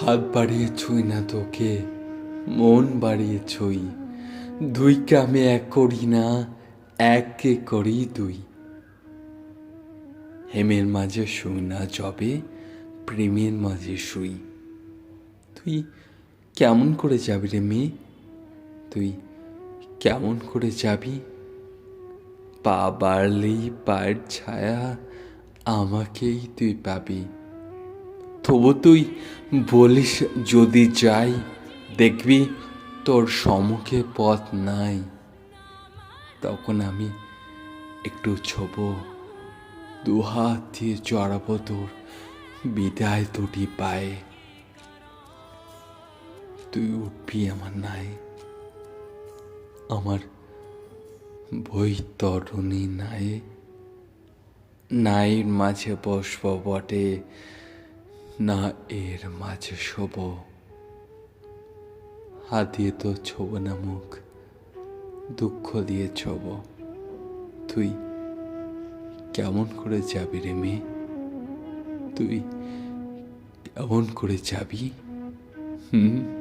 হাত বাড়িয়ে ছুঁই না তোকে, মন বাড়িয়ে ছুঁই দুইকে আমি এক করি না এককে করি দুই। হেমের মাঝে শুই না জবে প্রেমের মাঝে শুই। তুই কেমন করে যাবি রে মেয়ে? তুই কেমন করে যাবি? পা বাড়লেই পায়ের ছায়া আমাকেই তুই পাবি। তবু তুই বলিস যদি যাই, দেখবি তোর সম্মুখে পথ নাই। তখন আমি একটু ছোব, দু হাত দিয়ে চড়াবো তোর বিদায় দুটি পায়ে। তুই উঠবি আমার নাই, আমার বৈতরণী নাই। নাইর মাঝে বসব বটে না এর মাঝে শোব। হাত দিয়ে তো ছোব না মুখ, দুঃখ দিয়ে ছোব। তুই কেমন করে যাবি রে মেয়ে? তুই কেমন করে যাবি? হুম?